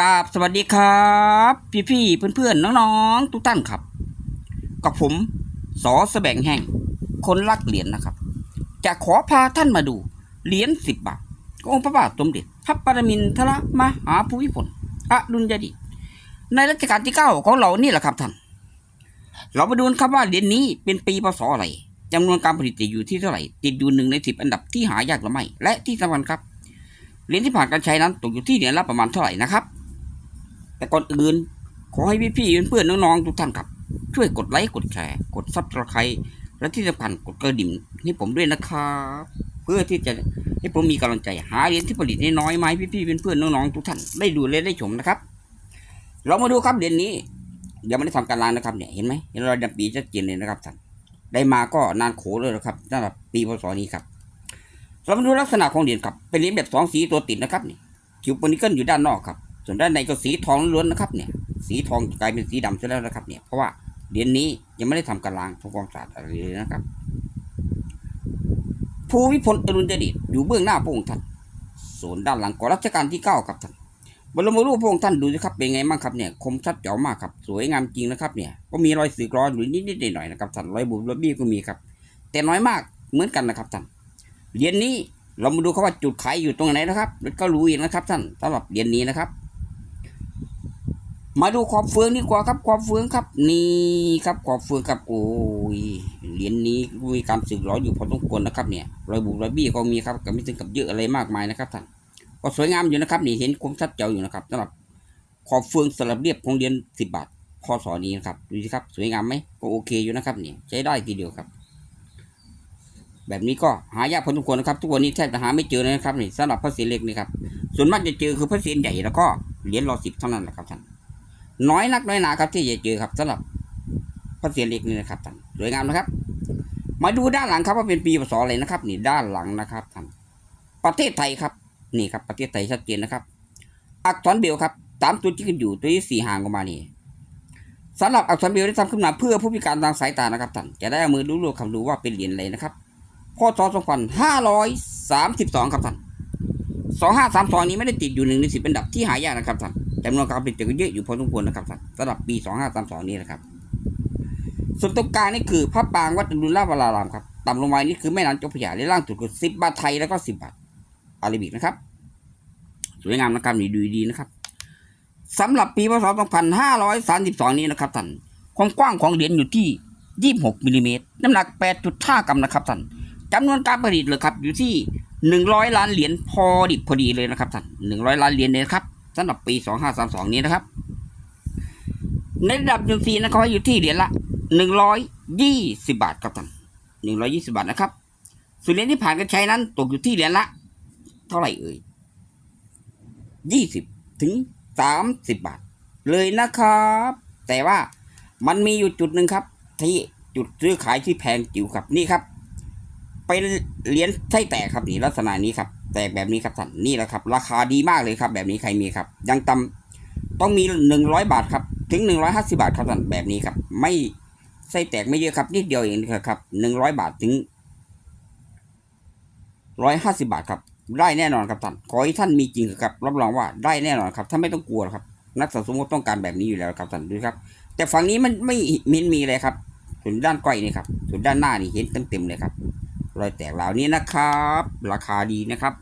กราบสวัสดีครับ พี่พี่เพื่อนๆน้องๆทุกท่านครับ กับผมสอแสบงแห่ง คนรักเหรียญนะครับ จะขอพาท่านมาดูเหรียญสิบบาทของค์พระบาทสมเด็จพระปรมินทรมหาภูมิพลอดุลยเดชในรัชกาลที่เก้าของเรานี่แหละครับท่าน เรามาดูนครับว่าเหรียญนี้เป็นปีพศอะไรจำนวนการผลิตอยู่ที่เท่าไหร่ ติดอยู่หนึ่งในสิบอันดับที่หายากหรือไม่ และที่สำคัญครับเหรียญที่ผ่านการใช้นั้นตกอยู่ที่เหรียญละประมาณเท่าไหร่นะครับ แต่ก่อนอื่น ขอให้พี่ๆเพื่อนๆน้องๆทุกท่านครับ ช่วยกดไลค์กดแชร์กดซับสไครต์และที่สำคัญกดกระดิ่งให้ผมด้วยนะครับเพื่อที่จะให้ผมมีกำลังใจหาเหรียญที่ผลิตน้อยๆมาให้พี่ๆเพื่อนๆน้องๆทุกท่านได้ดูและได้ชมนะครับ เรามาดูครับเหรียญนี้ยังไม่ได้ทำการล้างนะครับเนี่ยเห็นไหมเห็นรอยดำปีชัดเจนเลยนะครับท่านได้มาก็นานโขเลยนะครับสำหรับปีพศนี้ครับเรามาดูลักษณะของเหรียญครับเป็นเหรียญแบบสองสีตัวติดนะครับนี่คิวปนิเกิลอยู่ด้านนอกครับ ส่วนด้านในก็สีทองล้วนนะครับเนี่ย สีทองกลายเป็นสีดำซะแล้วนะครับ เนี่ยเพราะว่าเหรียญนี้ยังไม่ได้ทำการล้างทำความสะอาดอะไรเลยนะครับภูวิพลอรุณเดชอยู่เบื้องหน้าพระองค์ท่านส่วนด้านหลังก็รัชกาลที่เก้าครับท่านบรมรูปพระองค์ท่านดูสิครับเป็นไงบ้างครับเนี่ยคมชัดเจ๋วมากครับสวยงามจริงนะครับเนี่ยก็มีรอยสึกรอยอยู่นิดๆหน่อยๆนะครับท่านรอยบุบรอยบี้ก็มีครับ แต่น้อยมากเหมือนกันนะครับท่านเหรียญนี้เรามาดูครับว่าจุดขายอยู่ตรงไหนนะครับแล้วก็รู้เองนะครับท่านสำหรับเหรียญนี้นะครับ มาดูขอบเฟืองดีกว่าครับขอบเฟืองครับ นี่ครับขอบเฟืองครับโอ้ยเหรียญนี้มีการสึกหรออยู่พอสมควรนะครับเนี่ยรอยบุบรอยบี้ก็มีครับก็ไม่ถึงกับเยอะอะไรมากมายนะครับท่านก็สวยงามอยู่นะครับนี่เห็นคมชัดเจ๋วอยู่นะครับสำหรับขอบเฟืองสลับเรียบของเหรียญสิบบาทพศนี้นะครับดูสิครับสวยงามไหมก็โอเคอยู่นะครับเนี่ยใช้ได้ทีเดียวครับ แบบนี้ก็หายากพอสมควรนะครับ ทุกวันนี้แทบจะหาไม่เจอเลยนะครับนี่สำหรับพระเศียรเล็กนี่ครับส่วนมากจะเจอคือพระเศียรใหญ่แล้วก็เหรียญรอสิบเท่านั้นแหละครับท่าน น้อยนักน้อยหนาครับที่จะเจอครับสำหรับพระเศียรเล็กนี่นะครับท่านสวยงามนะครับ มาดูด้านหลังครับว่าเป็นปีพศอะไรนะครับ นี่ด้านหลังนะครับท่านประเทศไทยครับ นี่ครับประเทศไทยชัดเจนนะครับ อักษรเบลครับตามตัวที่ขึ้นอยู่ตัวที่สี่ห่างออกมานี่สำหรับอักษรเบลได้ทำขึ้นมาเพื่อผู้พิการทางสายตานะครับท่านจะได้เอามือรู้ๆคำดูว่าเป็นเหรียญอะไรนะครับพศ2532ครับท่าน2532นี้ไม่ได้ติดอยู่หนึ่งในสิบอันดับที่หายากนะครับท่าน จำนวนการผลิตก็เยอะอยู่พอสมควรนะครับสำหรับปี 2532 นี้นะครับ ส่วนตรงกลางนี่คือพระปรางวัดอรุณราวรารามครับต่ำลงมานี่คือแม่น้ำเจ้าพระยาและล่างสุดคือ10บาทไทยแล้วก็10บาทอาราบิกนะครับ สวยงามนะครับดูดีๆนะครับสำหรับปีพศ 2532 นี้นะครับท่านความกว้างของเหรียญอยู่ที่ 26มิลลิเมตรน้ำหนัก 8.5 กรัมนะครับท่านจำนวนการผลิตเลยครับอยู่ที่หนึ่งร้อยล้านเหรียญพอดิบพอดีเลยนะครับท่านหนึ่งร้อยล้านเหรียญเลยครับ สำหรับปีสองห้าสามสองนี้นะครับ ในระดับจุนซีนะครับอยู่ที่เหรียญละหนึ่งร้อยยี่สิบาทครับท่านหนึ่งร้อยยี่สิบาทนะครับส่วนเหรียญที่ผ่านการใช้นั้น ตกอยู่ที่เหรียญละ เท่าไหร่เอ่ยยี่สิบถึงสามสิบบาท เลยนะครับ แต่ว่ามันมีอยู่จุดหนึ่งครับ ที่จุดซื้อขายที่แพงจิ๋วครับนี่ครับ เป็นเหรียญไส้แตกครับนี่ลักษณะนี้ครับ แตกแบบนี้ครับท่านนี่แหละครับ ราคาดีมากเลยครับ แบบนี้ใครมีครับ ยังต่ำต้องมีหนึ่งร้อยบาทครับถึงหนึ่งร้อยห้าสิบาทครับท่านแบบนี้ครับ ไม่ไส้แตกไม่เยอะครับนิดเดียวเองครับหนึ่งร้อยบาทถึงร้อยห้าสิบาทครับ ได้แน่นอนครับท่านขอให้ท่านมีจริงครับรับรองว่าได้แน่นอนครับท่านไม่ต้องกลัวครับนักสะสมต้องการแบบนี้อยู่แล้วครับท่านดูครับ แต่ฝั่งนี้มันไม่มินมีเลยครับส่วนด้านก้อยนี่ครับส่วนด้านหน้านี่เห็นเต็มๆเลยครับ รอยแตกเหล่านี้นะครับ ราคาดีนะครับ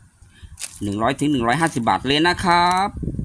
หนึ่งร้อยถึงหนึ่งร้อยห้าสิบาทเลยนะครับ